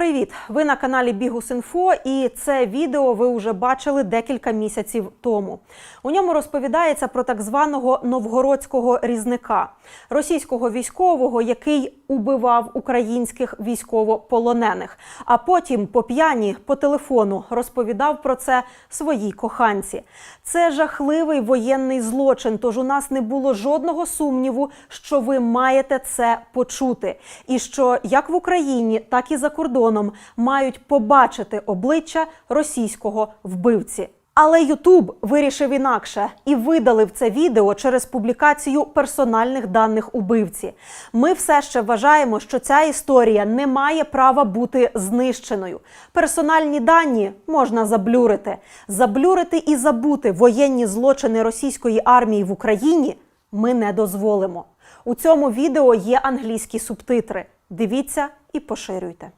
Привіт! Ви на каналі Бігус.Інфо і це відео ви вже бачили декілька місяців тому. У ньому розповідається про так званого новгородського різника, російського військового, який убивав українських військовополонених. А потім по п'яні по телефону розповідав про це своїй коханці. Це жахливий воєнний злочин. Тож у нас не було жодного сумніву, що ви маєте це почути, і що як в Україні, так і за кордоном мають побачити обличчя російського вбивці. Але Ютуб вирішив інакше і видалив це відео через публікацію персональних даних убивці. Ми все ще вважаємо, що ця історія не має права бути знищеною. Персональні дані можна заблюрити. Заблюрити і забути воєнні злочини російської армії в Україні ми не дозволимо. У цьому відео є англійські субтитри. Дивіться і поширюйте.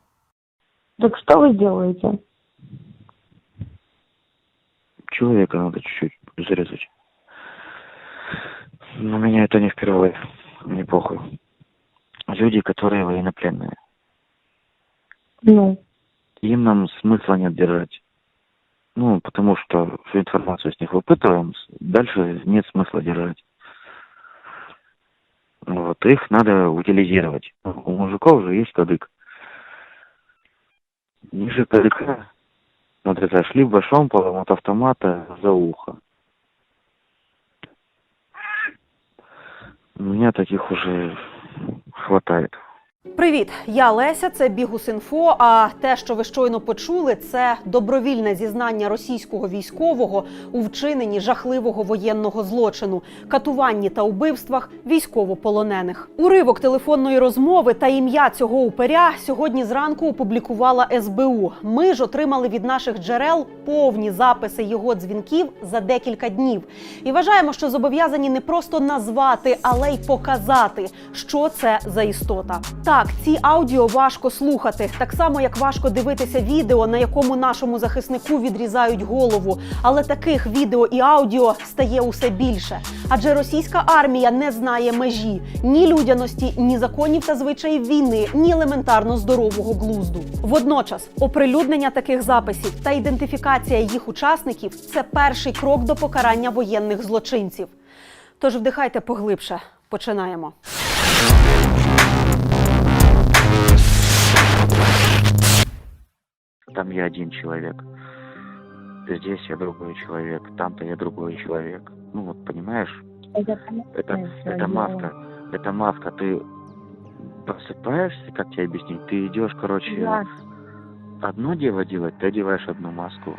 Так что вы делаете? Человека надо чуть-чуть зарезать. Но меня это не впервые. Мне похуй. Люди, которые военнопленные. Ну, Им нам смысла нет держать. Ну, потому что всю информацию с них выпытываем, дальше нет смысла держать. Вот, их надо утилизировать. У мужиков же есть кадык. Ниже кадыка отрезаешь либо шомполом от автомата за ухо. У меня таких уже хватает. Привіт, я Леся. Це Бігус.Інфо. А те, що ви щойно почули, це добровільне зізнання російського військового у вчиненні жахливого воєнного злочину, катуванні та убивствах військовополонених. Уривок телефонної розмови та ім'я цього упиря сьогодні зранку опублікувала СБУ. Ми ж отримали від наших джерел повні записи його дзвінків за декілька днів. І вважаємо, що зобов'язані не просто назвати, але й показати, що це за істота. Так, ці аудіо важко слухати, так само як важко дивитися відео, на якому нашому захиснику відрізають голову. Але таких відео і аудіо стає усе більше. Адже російська армія не знає межі ні людяності, ні законів та звичаїв війни, ні елементарно здорового глузду. Водночас, оприлюднення таких записів та ідентифікація їх учасників це перший крок до покарання воєнних злочинців. Тож вдихайте поглибше. Починаємо. Там я один человек. Здесь я другой человек. Там-то я другой человек. Ну вот, понимаешь? это, Это, маска. Это маска. Ты просыпаешься, как тебе объяснить? Ты идешь, короче, Я одно дело делать, ты одеваешь одну маску.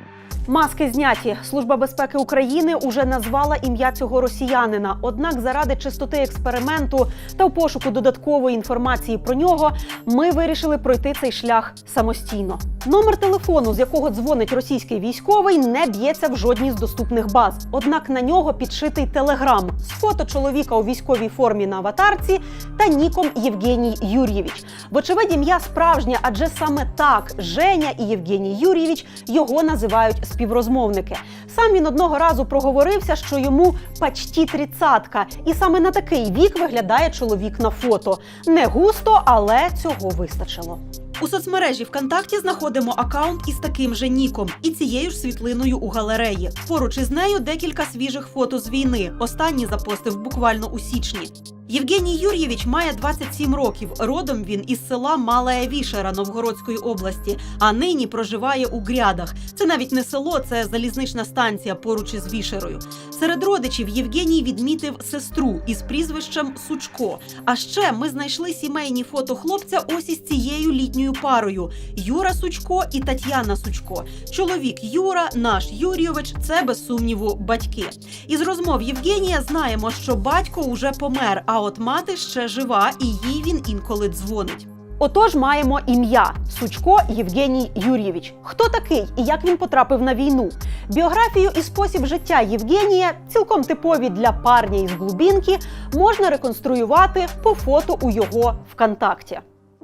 Маски зняті. Служба безпеки України уже назвала ім'я цього росіянина. Однак, заради чистоти експерименту та в пошуку додаткової інформації про нього, ми вирішили пройти цей шлях самостійно. Номер телефону, з якого дзвонить російський військовий, не б'ється в жодній з доступних баз. Однак на нього підшитий телеграм з фото чоловіка у військовій формі на аватарці та ніком Євгеній Юр'євич. Вочевидь, ім'я справжнє, адже саме так Женя і Євгеній Юрійович його називають співрозмовники. Сам він одного разу проговорився, що йому почті тридцятка, і саме на такий вік виглядає чоловік на фото. Не густо, але цього вистачило. У соцмережі ВКонтакті знаходимо акаунт із таким же ніком і цією ж світлиною у галереї. Поруч із нею декілька свіжих фото з війни. Останні запостив буквально у січні. Євгеній Юр'євич має 27 років. Родом він із села Малая Вішера Новгородської області, а нині проживає у Грядах. Це навіть не село, це залізнична станція поруч із Вішерою. Серед родичів Євгеній відмітив сестру із прізвищем Сучко. А ще ми знайшли сімейні фото хлопця ось із цією літньою парою: Юра Сучко і Тетяна Сучко. Чоловік Юра, наш Юрійович, це без сумніву батьки. Із розмов Євгенія знаємо, що батько уже помер, а от мати ще жива, і їй він інколи дзвонить. Отож, маємо ім'я Сучко Євгеній Юр'євич. Хто такий і як він потрапив на війну? Біографію і спосіб життя Євгенія, цілком типові для парня із глубінки, можна реконструювати по фото у його ВКонтакті.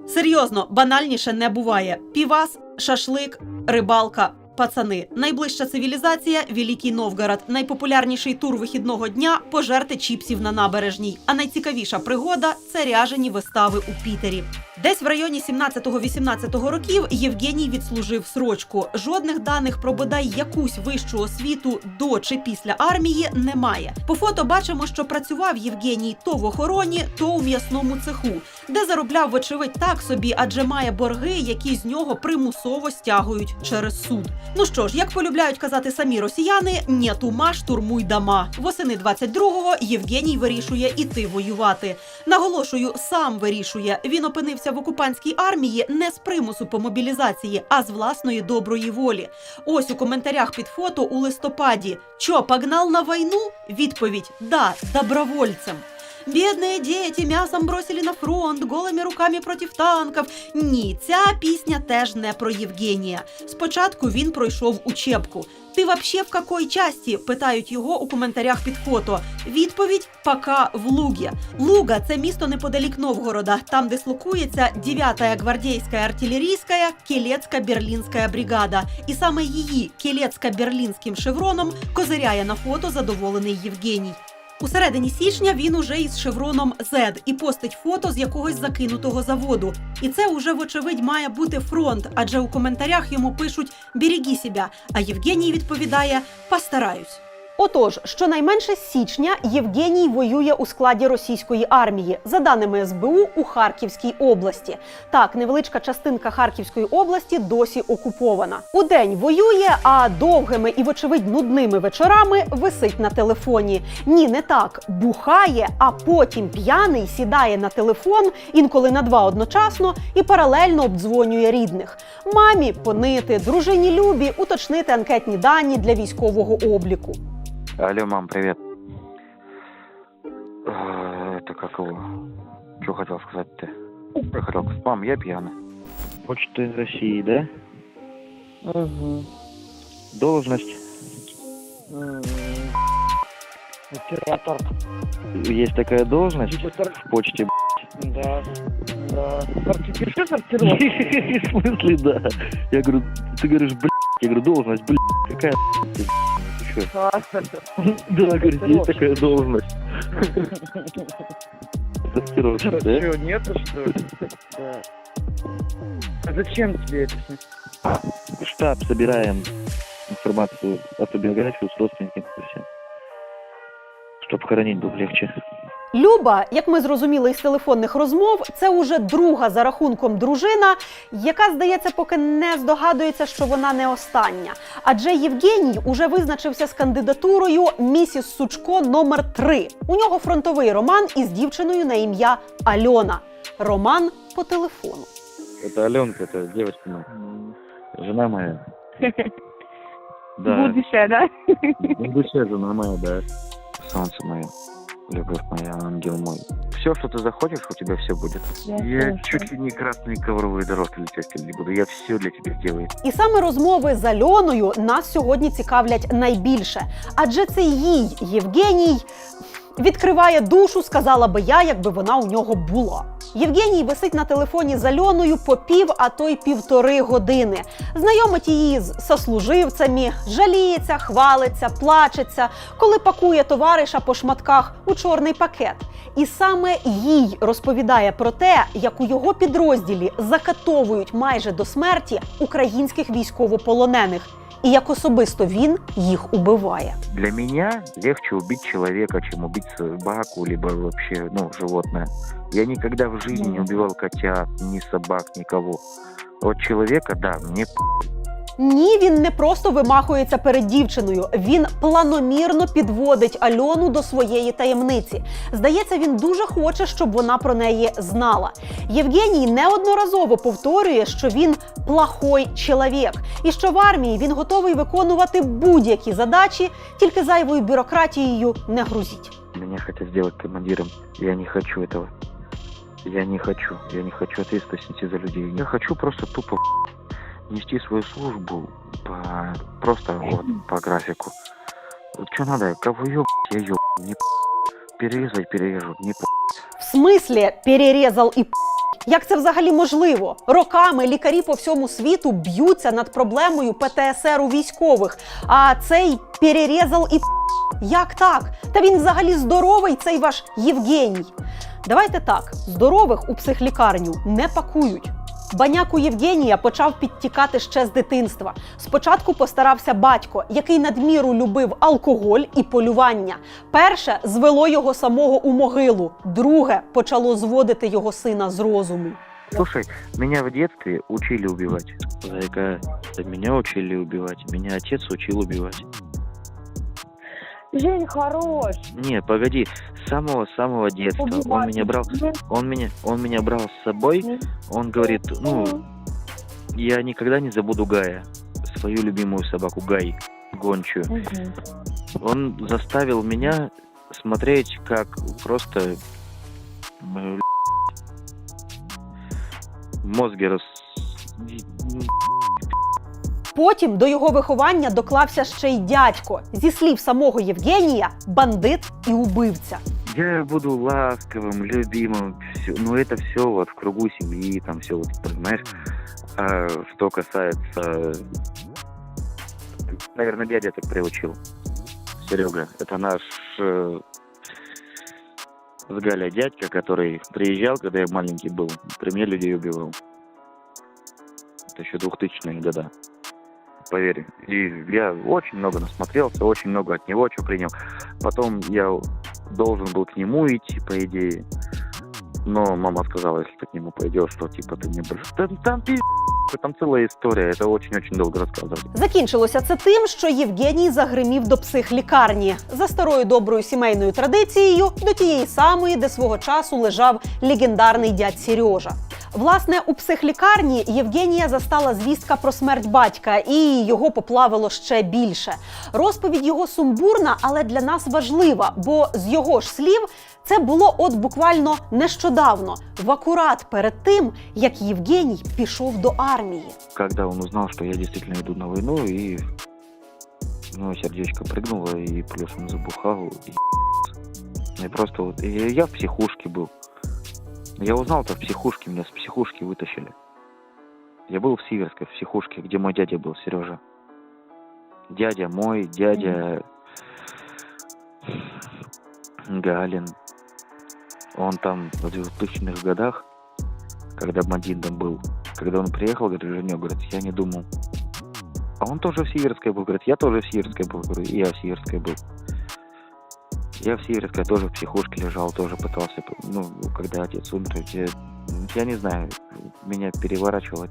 Серйозно, банальніше не буває. Півас, шашлик, рибалка. Пацани, найближча цивілізація Великий Новгород. Найпопулярніший тур вихідного дня пожерти чіпсів на набережній. А найцікавіша пригода це ряжені вистави у Пітері. Десь в районі 17-18 років Євгеній відслужив срочку. Жодних даних про бодай якусь вищу освіту до чи після армії немає. По фото бачимо, що працював Євгеній то в охороні, то у м'ясному цеху, де заробляв, вочевидь, так собі, адже має борги, які з нього примусово стягують через суд. Ну що ж, як полюбляють казати самі росіяни, «Нєт ума, штурмуй дома. Восени 22-го Євгеній вирішує іти воювати. Наголошую, сам вирішує. Він опинився в окупантській армії не з примусу по мобілізації, а з власної доброї волі. Ось у коментарях під фото у листопаді. Чо, погнал на війну? Відповідь: да, добровольцем. Бідні діти м'ясом бросили на фронт, голими руками проти танків. Ні, ця пісня теж не про Євгенія. Спочатку він пройшов учебку. Ти вообще в какой часті? питають його у коментарях під фото. Відповідь пока в Лугі. Луга це місто неподалік Новгорода, там дислокується 9-я гвардійська артилерійська Келецька берлінська бригада. І саме її Келецька-берлінським шевроном козиряє на фото задоволений Євгеній. У середині січня він уже із шевроном Z і постить фото з якогось закинутого заводу. І це уже, вочевидь, має бути фронт, адже у коментарях йому пишуть «Береги себе», а Євгеній відповідає «Постараюсь». Отож, щонайменше з січня Євгеній воює у складі російської армії, за даними СБУ у Харківській області. Так, невеличка частинка Харківської області досі окупована. Удень воює, а довгими і, вочевидь, нудними вечорами висить на телефоні. Ні, не так бухає, а потім п'яний сідає на телефон, інколи на два одночасно, і паралельно обдзвонює рідних. Мамі понити, дружині Любі уточнити анкетні дані для військового обліку. Алло, мам, привет. Э, Это как его? Что хотел сказать ты? Хотел сказать, мам, я пьяный. Почты России, да? Угу. Должность. Оператор. Есть такая должность в почте. Да. Да. Пиши сортировку. В смысле, да? Я говорю, ты говоришь, блядь. Я говорю, должность, блядь. Какая ты, чё? Да, говорит, есть такая должность. Сортировщик, да? Чё, нету, что ли? Да. А зачем тебе это? В штаб собираем информацию, автобиографию с родственниками всем. Чтобы хоронить было легче. Люба, як ми зрозуміли із телефонних розмов, це уже друга за рахунком дружина, яка, здається, поки не здогадується, що вона не остання. Адже Євгеній уже визначився з кандидатурою місіс Сучко номер 3 У нього фронтовий роман із дівчиною на ім'я Альона. Роман по телефону. Это Аленка, это девочка моя. Жена моя. Да. Будущее, да? Будущая жена моя, да. Солнце мое Любовь моя, ангел мой. Все, что ты захочешь, у тебя все будет. Я чуть ли не красные ковровые дорожки лететь не буду. Я все для тебя сделаю. І саме розмови з Альоною нас сьогодні цікавлять найбільше, адже це їй Євгеній відкриває душу, сказала би я, якби вона у нього була. Євгеній висить на телефоні з Альоною по пів, а то й півтори години. Знайомить її з сослуживцями, жаліється, хвалиться, плачеться, коли пакує товариша по шматках у чорний пакет. І саме їй розповідає про те, як у його підрозділі закатовують майже до смерті українських військовополонених, і як особисто він їх убиває. Для мене легче убити чоловіка, чем убити собаку, либо вообще, ну, животне. Я ніколи в житті не убивал котят, ні собак, нікого. От чоловіка, да, мне Ні, він не просто вимахується перед дівчиною. Він планомірно підводить Альону до своєї таємниці. Здається, він дуже хоче, щоб вона про неї знала. Євгеній неодноразово повторює, що він плохой чоловік, і що в армії він готовий виконувати будь-які задачі, тільки зайвою бюрократією не грузіть. Меня хотят сделать командиром. Я не хочу этого. Я не хочу. Я не хочу ответственность нести за людей. Я хочу просто тупо нести свою службу по, просто вот по графику. Что надо? Кого ёб, я ёб. Не перерезать, перережу. Не В смислі перерізав і п***? Як це взагалі можливо? Роками лікарі по всьому світу б'ються над проблемою ПТСР у військових, а цей перерізав і п***. Як так? Та він взагалі здоровий, цей ваш Євгеній. Давайте так: здорових у психлікарню не пакують. Баняку Євгенія почав підтікати ще з дитинства. Спочатку постарався батько, який надміру любив алкоголь і полювання. Перше звело його самого у могилу, друге почало зводити його сина з розуму. Слушай, меня в детстве учили убивать. Зайка, меня учили убивать. Меня отец учил убивать. Жень хорош. Не, погоди, с самого-самого детства. Он Убивать. меня брал, он меня, он меня брал с собой. Он говорит, ну, я никогда не забуду Гая, свою любимую собаку Гай, гончую. Мгм. Он заставил меня смотреть, как просто мозги рас... Потім до його виховання доклався ще й дядько. Зі слів самого Євгенія, бандит і убивця. Я буду ласковым, любимым, всё, но это все вот в кругу семьи, там все вот, понимаешь. А что касается, наверное, дядя так приучил. Серега, это наш э, с Галя дядька, который приезжал, когда я маленький был, при мне людей убивал. Это еще 2000-е года. Поверь. И я очень много насмотрелся, очень много от него чего принял. Потом я должен был к нему идти, по идее. Но мама сказала, если ты к нему пойдешь, что типа ты не больше. Там, там пиздец, там целая история, это очень-очень долго рассказывать. Закінчилося це тим, що Євгеній загримів до психлікарні за старою доброю сімейною традицією до тієї самої, де свого часу лежав легендарний дядь Сережа. Власне, у психлікарні Євгенія застала звістка про смерть батька, і його поплавило ще більше. Розповідь його сумбурна, але для нас важлива, бо з його ж слів це було от буквально нещодавно, в акурат перед тим, як Євгеній пішов до армії. Когда он узнал, что я действительно иду на войну, и у него сердечко прыгнуло, и плюс он забухал, и, и просто я в психушке был. Я узнал это в психушке, меня с психушки вытащили. Я был в Сиверской, в психушке, где мой дядя был, Сережа. Дядя мой, дядя Галин. Он там в 2000-х годах, когда Мадин там был, когда он приехал, говорит, Женек, говорит, я не думал. А он тоже в Сиверской был, говорит, я тоже в Сиверской был, говорю, и я в Сиверской был. Я в Сиверской тоже в психушке лежал, тоже пытался, ну, когда отец умер, я, я не знаю, меня переворачивало.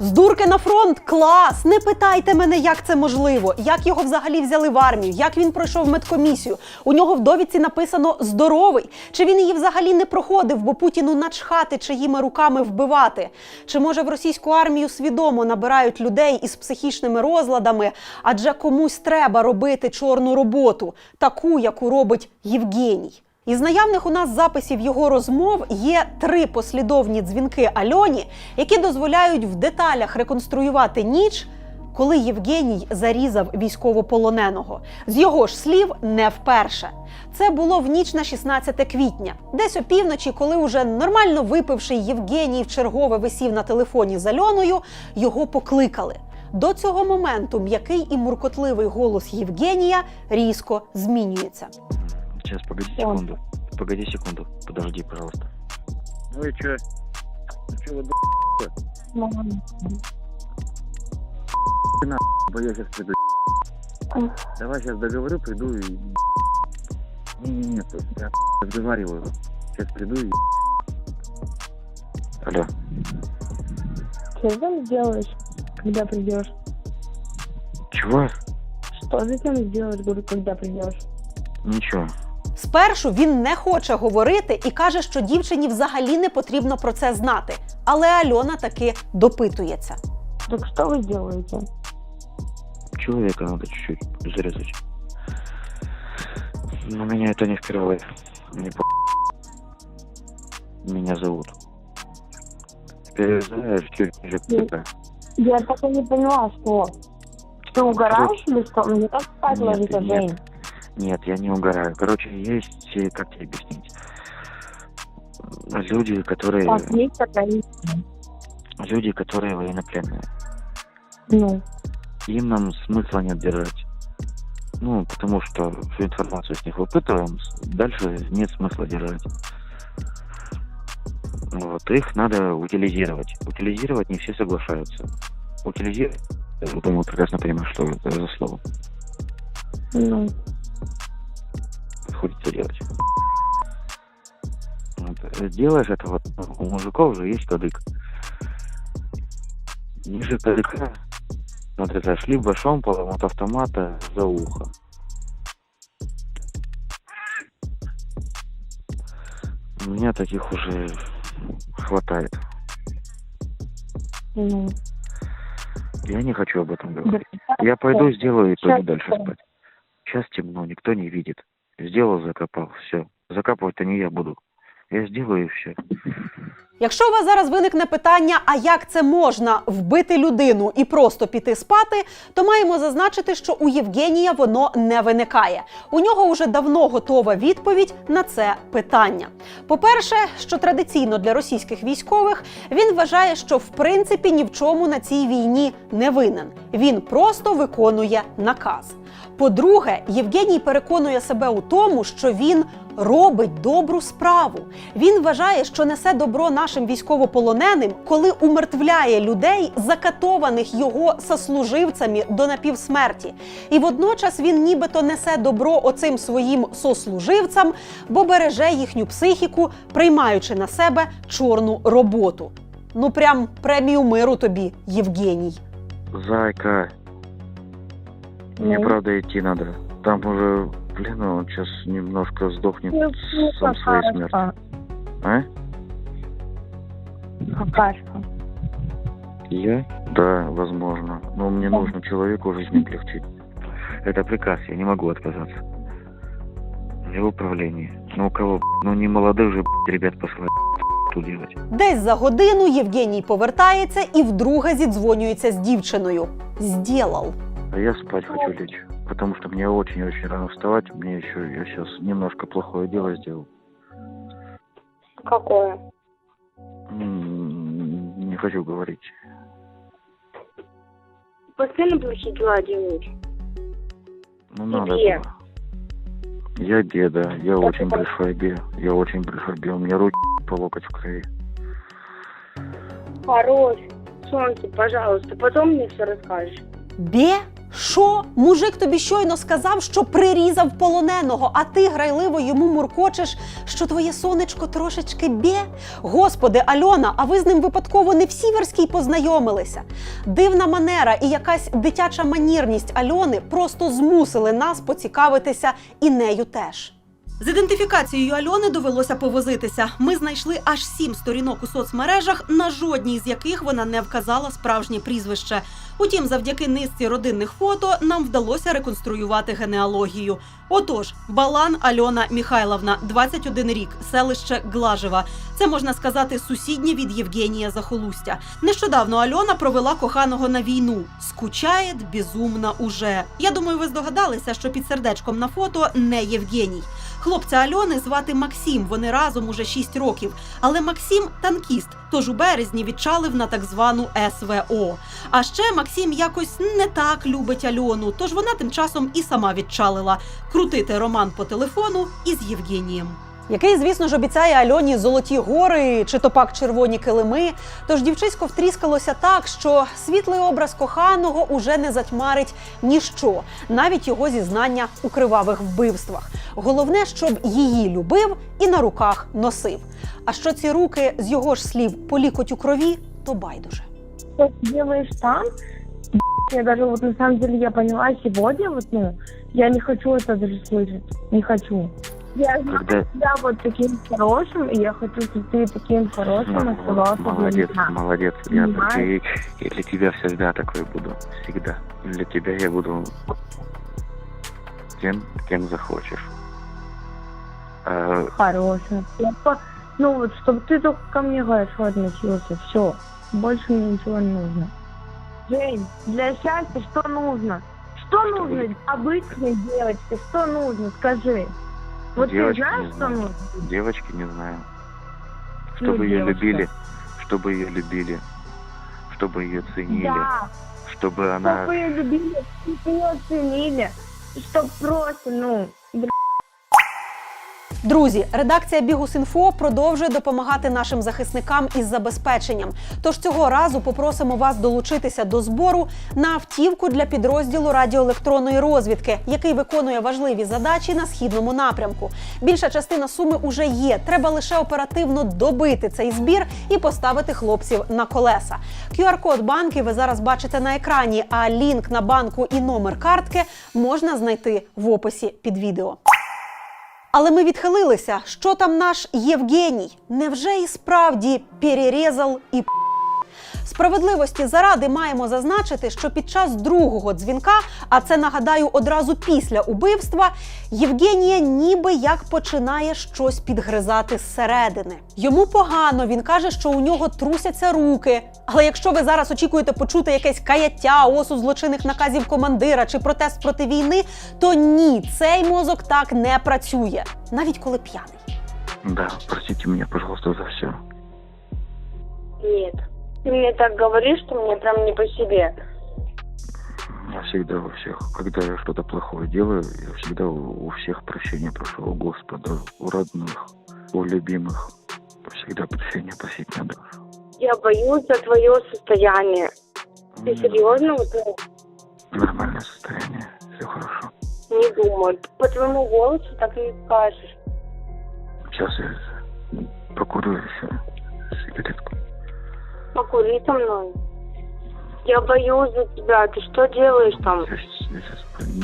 З дурки на фронт клас! Не питайте мене, як це можливо, як його взагалі взяли в армію, як він пройшов медкомісію. У нього в довідці написано здоровий. Чи він її взагалі не проходив, бо Путіну начхати чиїми руками вбивати? Чи може в російську армію свідомо набирають людей із психічними розладами, адже комусь треба робити чорну роботу, таку, яку робить Євгеній. Із наявних у нас записів його розмов є три послідовні дзвінки Альоні, які дозволяють в деталях реконструювати ніч, коли Євгеній зарізав військовополоненого. З його ж слів, не вперше. Це було в ніч на 16 квітня, десь опівночі, коли уже нормально випивший Євгеній вчергове висів на телефоні з Альоною, його покликали. До цього моменту м'який і муркотливий голос Євгенія різко змінюється. Сейчас, погоди секунду. Погоди секунду. Подожди, пожалуйста. Ну и чё? Ну чё вы, б***ь, я сейчас приду. Давай сейчас договорю, приду и... Не-не-не, я разговариваю. Сейчас приду и... Алло. Что ты там сделаешь, когда придешь? Чего? Что ты там сделаешь, говорю, когда придешь? Ничего. Спершу він не хоче говорити і каже, що дівчині взагалі не потрібно про це знати. Але Альона таки допитується. Так что вы делаете? Человека надо чуть-чуть зарезать. Но меня это не впервые. Не по... Меня зовут. Перезаешь чуть ниже ПТ. Я так и не поняла, что... Ты угораешь или что? Мне так спать Нет, ложится, нет. Жень. Нет, я не угораю. Короче, есть, э, как тебе объяснить? Люди, которые... Так, есть такая... Люди, которые военнопленные. Ну, Им нам смысла нет держать. Ну, потому что всю информацию с них выпытываем, дальше нет смысла держать. Вот, их надо утилизировать. Утилизировать не все соглашаются. Утилизировать, я думаю, прекрасно понимаю, что это за слово. Ну, приходится делать. Вот. э, Делаешь это вот, у мужиков же есть кадык. Ниже кадыка надрезаешь либо шомполом от автомата за ухо. У меня таких уже хватает. ну. Я не хочу об этом говорить. Я пойду сделаю и пойду дальше спать. Сейчас темно, никто не видит. Сделал, закопал, все. Закапывать-то не я буду. Я сделаю все. Якщо у вас зараз виникне питання, а як це можна вбити людину і просто піти спати, то маємо зазначити, що у Євгенія воно не виникає. У нього вже давно готова відповідь на це питання. По-перше, що традиційно для російських військових він вважає, що в принципі ні в чому на цій війні не винен. Він просто виконує наказ. По-друге, Євгеній переконує себе у тому, що він робить добру справу. Він вважає, що несе добро нашим військовополоненим, коли умертвляє людей, закатованих його сослуживцями до напівсмерті. І водночас він нібито несе добро оцим своїм сослуживцям, бо береже їхню психіку, приймаючи на себе чорну роботу. Ну прям премію миру тобі, Євгеній. Зайка, мне Ну? правда идти надо. Там уже, блин, он сейчас немножко сдохнет Ну, ну, сам своей смертью. какашка. А? Какашка. Я? Да, возможно. Но мне Да. нужно человеку жизнь облегчить. Это приказ, я не могу отказаться. Я в управлении. Ну у кого, ну не молодых же ребят посылать тут делать. Десь за годину Євгеній повертається і вдруге зідзвонюється з дівчиною. Зділав. А я спать хочу лечь. Потому что мне очень-очень рано вставать. Мне еще, я сейчас немножко плохое дело сделал. Какое? Не хочу говорить. Постоянно плохие дела делаешь. Ну, надо было. Я деда, я очень большой бе, я очень большой бе, у меня руки по локоть в крови. Хорош. Солнце, пожалуйста, потом мне все расскажешь. Бє? Що? Мужик тобі щойно сказав, що прирізав полоненого, а ти грайливо йому муркочеш, що твоє сонечко трошечки бє? Господи, Альона, а ви з ним випадково не в Сіверській познайомилися? Дивна манера і якась дитяча манірність Альони просто змусили нас поцікавитися і нею теж. З ідентифікацією Альони довелося повозитися. Ми знайшли аж сім сторінок у соцмережах, на жодній з яких вона не вказала справжнє прізвище. Утім, завдяки низці родинних фото нам вдалося реконструювати генеалогію. Отож, Балан Альона Міхайловна, 21 рік, селище Глажева. Це можна сказати сусіднє від Євгенія Захолустя. Нещодавно Альона провела коханого на війну. Скучає безумно уже. Я думаю, ви здогадалися, що під сердечком на фото не Євгеній. Хлопця Альони звати Максим. Вони разом уже 6 років. Але Максим танкіст, тож у березні відчалив на так звану СВО. А ще Максим якось не так любить Альону, тож вона тим часом і сама відчалила крутити роман по телефону із Євгенієм Який, звісно ж, обіцяє Альоні золоті гори чи то пак червоні килими. Тож дівчисько втріскалося так, що світлий образ коханого уже не затьмарить ніщо, навіть його зізнання у кривавих вбивствах. Головне, щоб її любив і на руках носив. А що ці руки з його ж слів полікоть у крові, то байдуже. Что ты делаешь там? Я даже вот на самом деле я поняла сегодня, вот, ну, я не хочу это даже слышать. Не хочу. Я знаю Когда... тебя вот таким хорошим, и я хочу, чтобы ты таким хорошим Ну, оставался. для молодец, меня. молодец. Я, и- и для тебя всегда такой буду. Всегда. Для тебя я буду тем, кем захочешь. А, Хорошим. Я Ну вот, чтобы ты только ко мне хорошо относился. Все. Больше мне ничего не нужно. Жень, для счастья что нужно? Что Чтобы- нужно обычной девочке? Что нужно? Скажи. Вот Девочки, ты знаешь, не что знаю. нужно? девочки, не знаю. Ну, Чтобы ее любили, чтобы ее любили, чтобы ее ценили, Да, чтобы она... чтобы ее любили, чтобы ее ценили. чтоб просто, ну, Друзі, редакція Бігус.Інфо продовжує допомагати нашим захисникам із забезпеченням. Тож цього разу попросимо вас долучитися до збору на автівку для підрозділу радіоелектронної розвідки, який виконує важливі задачі на східному напрямку. Більша частина суми уже є. Треба лише оперативно добити цей збір і поставити хлопців на колеса. QR-код банки ви зараз бачите на екрані. А лінк на банку і номер картки можна знайти в описі під відео. Але ми відхилилися. Що там наш Євгеній? Невже і справді перерізав і? Справедливості заради маємо зазначити, що під час другого дзвінка, а це нагадаю одразу після убивства, Євгенія ніби як починає щось підгризати зсередини. Йому погано, він каже, що у нього трусяться руки. Але якщо ви зараз очікуєте почути якесь каяття, осуд злочинних наказів командира чи протест проти війни, то ні, цей мозок так не працює, навіть коли п'яний. Да, простите меня, пожалуйста, за все. нет. Ты мне так говоришь, что мне прям не по себе. Я всегда у всех, когда я что-то плохое делаю, я всегда у, у всех прощения прошу у Господа, у родных, у любимых. Всегда прощения просить надо. Я боюсь за твое состояние. Ты серьезно? Вот, Нормальное состояние, все хорошо. не думаю. По твоему голосу так и скажешь. Сейчас я покурю еще сигаретку. Покури со мной. Я боюсь за тебя. Ты что делаешь там?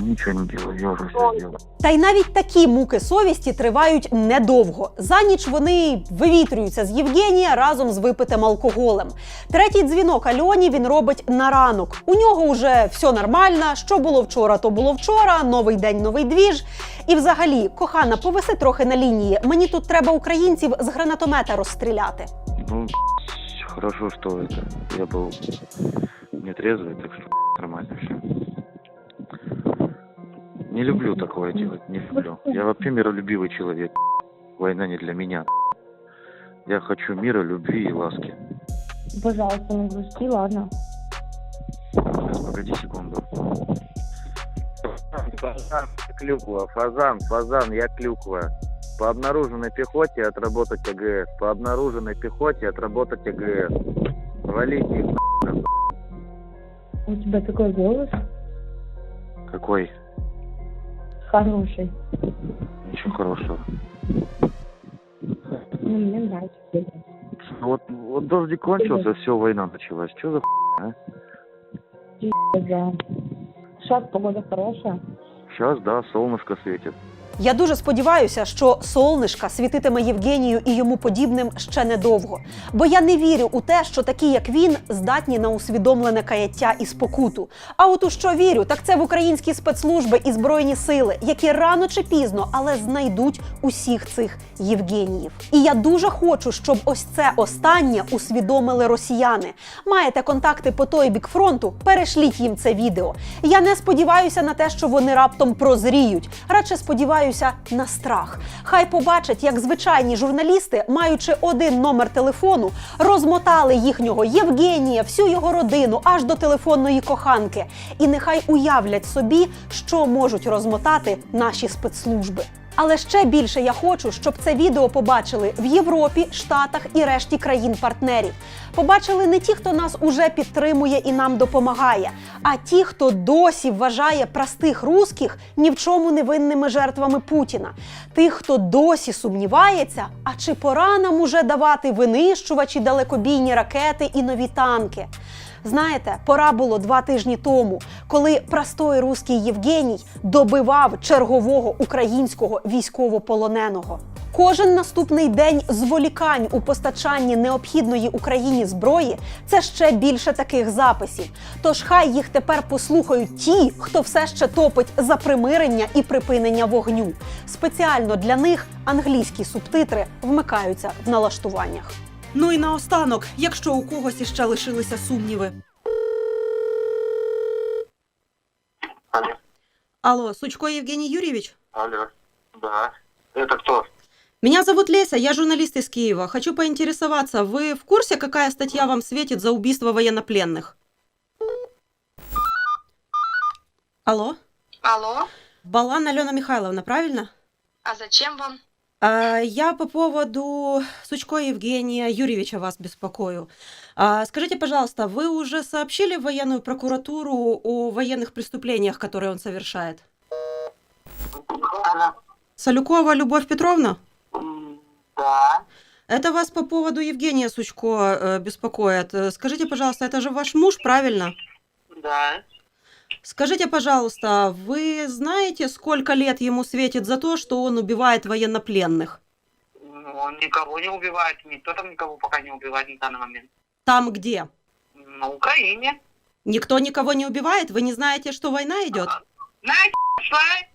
Ничего не делаю, я Он. все. Та й навіть такі муки совісті тривають недовго. За ніч вони вивітрюються з Євгенія разом з випитим алкоголем. Третій дзвінок Альоні він робить на ранок. У нього вже все нормально. Що було вчора, то було вчора. Новий день, новий двіж. І взагалі, кохана, повиси трохи на лінії. Мені тут треба українців з гранатомета розстріляти. Ну, хорошо, что это. Я был нетрезвый, так что нормально все. Не люблю такое делать, не люблю. Я вообще миролюбивый человек. Война не для меня. Я хочу мира, любви и ласки. Пожалуйста, не грусти, ладно? Сейчас, погоди секунду. Фазан, клюква, фазан, фазан, я клюква. По обнаруженной пехоте отработать АГС. По обнаруженной пехоте отработать АГС. Валите их. У тебя такой голос Какой? хороший. Ничего хорошего. Ну, мне нравится. Вот, вот дождик кончился, все, война началась. Что за х**, Да. Сейчас погода хорошая. Сейчас, да, солнышко светит. Я дуже сподіваюся, що солнишка світитиме Євгенію і йому подібним ще недовго. Бо я не вірю у те, що такі, як він, здатні на усвідомлене каяття і спокуту. А от у що вірю, так це в українські спецслужби і збройні сили, які рано чи пізно, але знайдуть усіх цих Євгеніїв. І я дуже хочу, щоб ось це останнє усвідомили росіяни. Маєте контакти по той бік фронту? Перешліть їм це відео. Я не сподіваюся на те, що вони раптом прозріють. Радше сподіваюся на страх. Хай побачать, як звичайні журналісти, маючи один номер телефону, розмотали їхнього Євгенія, всю його родину аж до телефонної коханки. І нехай уявлять собі, що можуть розмотати наші спецслужби. Але ще більше я хочу, щоб це відео побачили в Європі, Штатах і решті країн-партнерів. Побачили не ті, хто нас уже підтримує і нам допомагає, а ті, хто досі вважає простих русських ні в чому не винними жертвами Путіна. Тих, хто досі сумнівається, а чи пора нам уже давати винищувачі, далекобійні ракети і нові танки. Знаєте, пора було два тижні тому, коли простой руський Євгеній добивав чергового українського військовополоненого. Кожен наступний день зволікань у постачанні необхідної Україні зброї це ще більше таких записів. Тож хай їх тепер послухають ті, хто все ще топить за примирення і припинення вогню. Спеціально для них англійські субтитри вмикаються в налаштуваннях. Ну і наостанок, якщо у когось іще лишилися сумніви. Алло. Алло, Сучко Евгений Юрьевич? Алло. Да. Это кто? Меня зовут Леся, я журналист из Киева. Хочу поинтересоваться, вы в курсе, какая статья вам светит за убийство военнопленных? Алло? Алло, Балан Алена Михайловна, правильно? А зачем вам? А, Я по поводу Сучко Евгения Юрьевича вас беспокою. А, Скажите, пожалуйста, вы уже сообщили в военную прокуратуру о военных преступлениях, которые он совершает? Она, Салюкова Любовь Петровна? да. Это вас по поводу Евгения Сучко э, беспокоит. Э, Скажите, пожалуйста, это же ваш муж, правильно? Да. Скажите, пожалуйста, вы знаете, сколько лет ему светит за то, что он убивает военнопленных? Ну, Он никого не убивает, никто там никого пока не убивает на данный момент. Там где? На Украине. Никто никого не убивает? Вы не знаете, что война идет? На, слай.